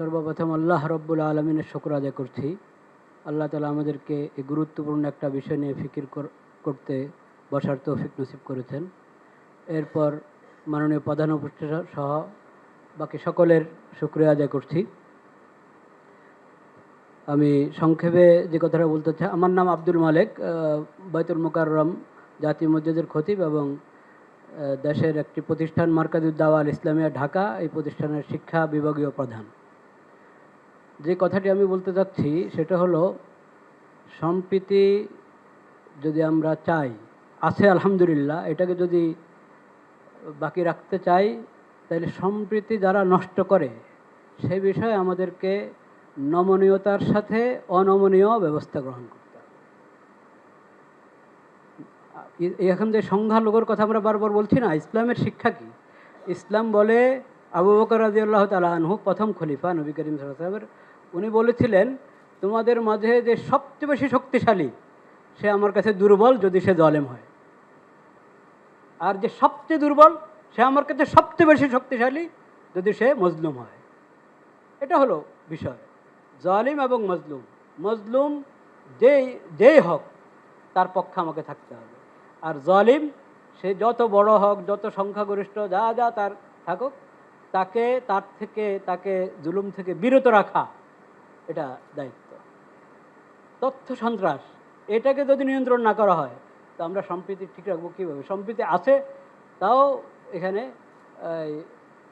সর্বপ্রথম আল্লাহ রব্বুল আলমিনের শুক্র আদায় করছি। আল্লাহ তালা আমাদেরকে এই গুরুত্বপূর্ণ একটা বিষয় নিয়ে ফিকির কর- করতে বসার তৌফিক নসিব করেছেন। এরপর মাননীয় প্রধান উপদেষ্টা সহ বাকি সকলের শুক্রিয়া আদায় করছি। আমি সংক্ষেপে যে কথাটা বলতে চাই, আমার নাম আব্দুল মালেক বাইতুল মোকাররম জাতীয় মসজিদের খতিব এবং দেশের একটি প্রতিষ্ঠান মার্কাজুদ্দাওয়া আল ইসলামিয়া, ঢাকা। এই প্রতিষ্ঠানের শিক্ষা বিভাগীয় প্রধান। যে কথাটি আমি বলতে চাচ্ছি সেটা হলো, সম্প্রীতি যদি আমরা চাই, আছে আলহামদুলিল্লাহ, এটাকে যদি বাকি রাখতে চাই, তাহলে সম্প্রীতি যারা নষ্ট করে সেই বিষয়ে আমাদেরকে নমনীয়তার সাথে অনমনীয় ব্যবস্থা গ্রহণ করতে এখন যে সংখ্যালঘুর কথা আমরা বারবার বলছি না, ইসলামের শিক্ষা কি? ইসলাম বলে আবু বকর রাজিউল্লাহ তালা আনহু প্রথম খলিফা নবী করিম উনি বলেছিলেন, তোমাদের মাঝে যে সবচেয়ে বেশি শক্তিশালী, সে আমার কাছে দুর্বল যদি সে জলেম হয়। আর যে সবচেয়ে দুর্বল, সে আমার কাছে সবচেয়ে বেশি শক্তিশালী যদি সে মজলুম হয়। এটা হলো বিষয়। জালিম এবং মজলুম। মজলুম যেই যেই হোক, তার পক্ষে আমাকে থাকতে হবে। আর জালিম, সে যত বড় হোক, যত সংখ্যাগরিষ্ঠ, যা যা তার থাকুক, তাকে, তার থেকে, তাকে জুলুম থেকে বিরত রাখা এটা দায়িত্ব। তথ্য সন্ত্রাস, এটাকে যদি নিয়ন্ত্রণ না করা হয়, তো আমরা সম্প্রীতি ঠিক রাখব কীভাবে? সম্প্রীতি আছে, তাও এখানে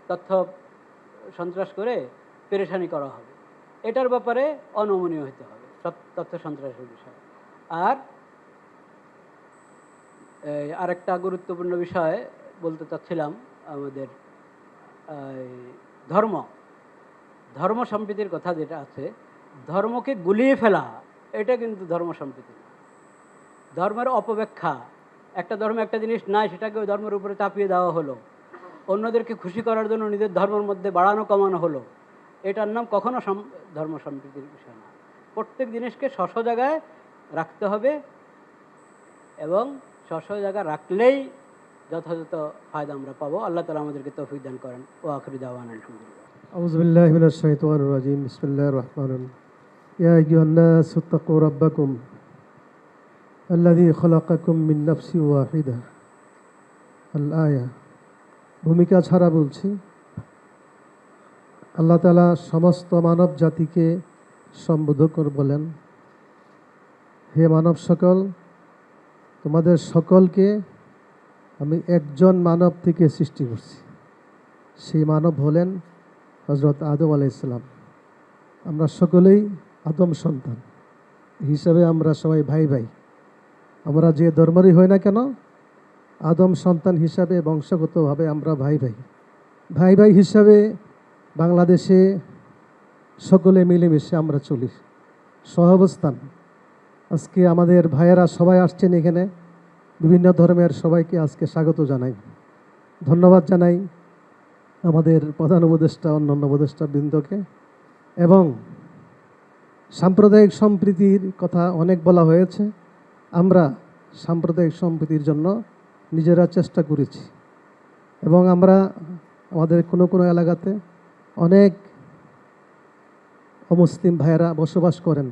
তথ্য সন্ত্রাস করে পেরেশানি করা হবে। এটার ব্যাপারে অনমনীয় হতে হবে তথ্য সন্ত্রাসের বিষয়। আর আরেকটা গুরুত্বপূর্ণ বিষয় বলতে চাচ্ছিলাম আমাদের ধর্ম। ধর্ম সম্প্রীতির কথা যেটা আছে, ধর্মকে গুলিয়ে ফেলা, এটা কিন্তু ধর্ম সম্প্রীতি। ধর্মের অপব্যাখ্যা, একটা ধর্মে একটা জিনিস নাই, সেটাকে ওই ধর্মের উপরে চাপিয়ে দেওয়া হলো। অন্যদেরকে খুশি করার জন্য নিজের ধর্মের মধ্যে বাড়ানো কমানো হলো। এটার নাম কখনো ধর্ম সম্প্রীতির বিষয় না। প্রত্যেক জিনিসকে স্বস্ব জায়গায় রাখতে হবে এবং স্বস্ব জায়গা রাখলেই যথাযথ ফায়দা আমরা পাবো। আল্লাহ তালা আমাদেরকে তৌফিক দান করেন। ও আখরি দাওয়ান আলহামদুলিল্লাহ। أعوذ بالله من الشيطان الرجيم بسم الله الرحمن الرحيم يا أيها الناس اتقوا ربكم الذي خلقكم من نفس واحدة الآية ভূমিকা ছাড়া বলছি আল্লাহ তালা সমস্ত মানব জাতিকে সম্বোধন করে বলেন হে মানব সকল তোমাদের সকলকে আমি একজন মানব থেকে সৃষ্টি করছি সেই মানব হলেন হজরত আদম আলাইসালাম আমরা সকলেই আদম সন্তান। হিসাবে আমরা সবাই ভাই ভাই। আমরা যে ধর্মেরই হই না কেন, আদম সন্তান হিসাবে বংশগতভাবে আমরা ভাই ভাই। ভাই ভাই হিসাবে বাংলাদেশে সকলে মিলেমিশে আমরা চলি। সহাবস্থান। আজকে আমাদের ভাইয়েরা সবাই আসছেন এখানে। বিভিন্ন ধর্মের সবাইকে আজকে স্বাগত জানাই। ধন্যবাদ জানাই। আমাদের প্রধান উপদেষ্টা, অন্যান্য উপদেষ্টা বৃন্দকে। এবং সাম্প্রদায়িক সম্প্রীতির কথা অনেক বলা হয়েছে। আমরা সাম্প্রদায়িক সম্প্রীতির জন্য নিজেরা চেষ্টা করেছি। এবং আমরা আমাদের কোনো কোনো এলাকাতে অনেক অমুসলিম ভাইয়েরা বসবাস করেন।